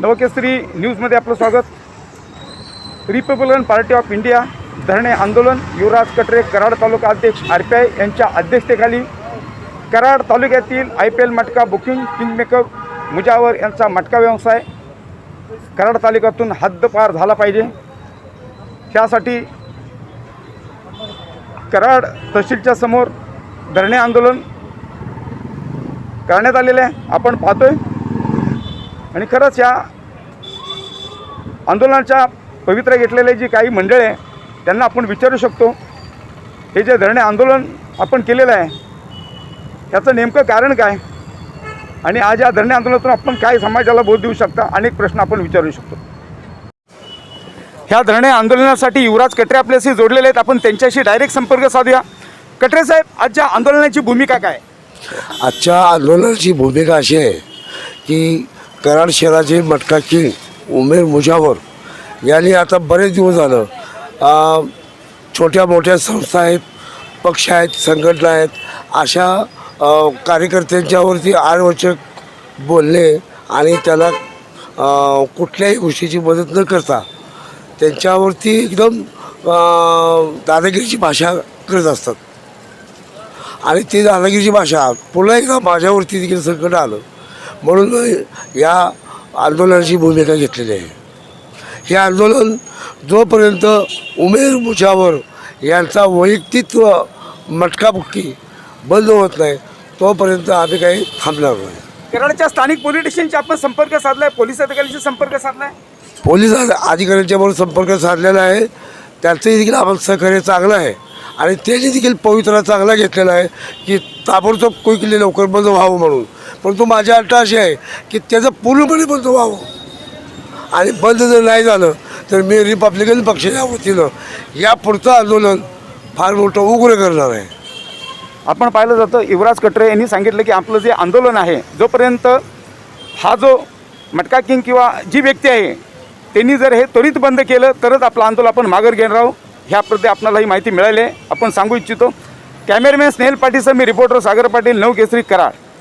नवकेसरी न्यूजमध्ये आपलं स्वागत. रिपब्लिकन पार्टी ऑफ इंडिया धरणे आंदोलन युवराज कटरे कराड तालुका अध्यक्ष आर पी आय यांच्या अध्यक्षतेखाली कराड तालुक्यातील आय पी एल मटका बुकिंग किंगमेकर मुजावर यांचा मटका व्यवसाय कराड तालुक्यातून हद्दपार झाला पाहिजे. त्यासाठी कराड तहसीलच्या समोर धरणे आंदोलन करण्यात आलेलं आहे. आपण पाहतोय. आणि खरंच या आंदोलनाच्या पवित्रा घेतलेले जी काही मंडळ आहे त्यांना आपण विचारू शकतो. हे जे धरणे आंदोलन आपण केलेलं आहे याचं नेमकं कारण काय? आणि आज या धरणे आंदोलनातून आपण काय समाजाला बोध देऊ शकता? अनेक प्रश्न आपण विचारू शकतो. ह्या धरणे आंदोलनासाठी युवराज कटरे आपल्याशी जोडलेले आहेत. आपण त्यांच्याशी डायरेक्ट संपर्क साधूया. कटरे साहेब आजच्या आंदोलनाची भूमिका काय आजच्या आंदोलनाची भूमिका अशी आहे की कराड शहराचे मटका किंग उमेर मुजावर. यांनी आता बरेच दिवस झालं छोट्या मोठ्या संस्था आहेत पक्ष आहेत संघटना आहेत अशा कार्यकर्त्यांच्यावरती आरवचक बोलणे आणि त्याला कुठल्याही गोष्टीची मदत न करता त्यांच्यावरती एकदम दादागिरीची भाषा करत असतात. आणि ती दादागिरीची भाषा पुन्हा एकदा माझ्यावरती देखील संकट आलं. म्हणून या आंदोलनाची भूमिका घेतलेली आहे. हे आंदोलन जोपर्यंत उमेर मुजावर यांचा वैयक्तित्व मटकाबुक्की बंद होत नाही तोपर्यंत आम्ही काही थांबणार नाही. कराडच्या स्थानिक पोलीस स्टेशनशी आपण संपर्क साधलाय? पोलीस अधिकाऱ्यांशी संपर्क साधलाय? पोलीस अधि- अधिकाऱ्यांच्याबरोबर संपर्क साधलेला आहे. त्यांचंही देखील आम्हाला सहकार्य चांगलं आहे. आणि त्याने देखील पवित्रा चांगला घेतलेला आहे की ताबडतोब कोईकले लवकर बंद व्हावं म्हणून. परंतु माझी अट्टा अशी आहे की त्याचं पूर्णपणे बंद व्हावं. आणि बंद जर नाही झालं तर मी रिपब्लिकन पक्षाच्या वतीनं या पुढचं आंदोलन फार मोठं उग्र करणार आहे. आपण पाहिलं जातं युवराज कटरे यांनी सांगितलं की आपलं जे आंदोलन आहे जोपर्यंत हा जो मटका किंग किंवा जी व्यक्ती आहे त्यांनी जर हे त्वरित बंद केलं तरच आपलं आंदोलन आपण माघार घेणार आहोत. ह्याप्रती आपणाला ही माहिती मिळाली आहे. आपण सांगू इच्छितो कॅमेरामॅन स्नेहल पाटीलसह मी रिपोर्टर सागर पाटील नऊ केसरी कराड.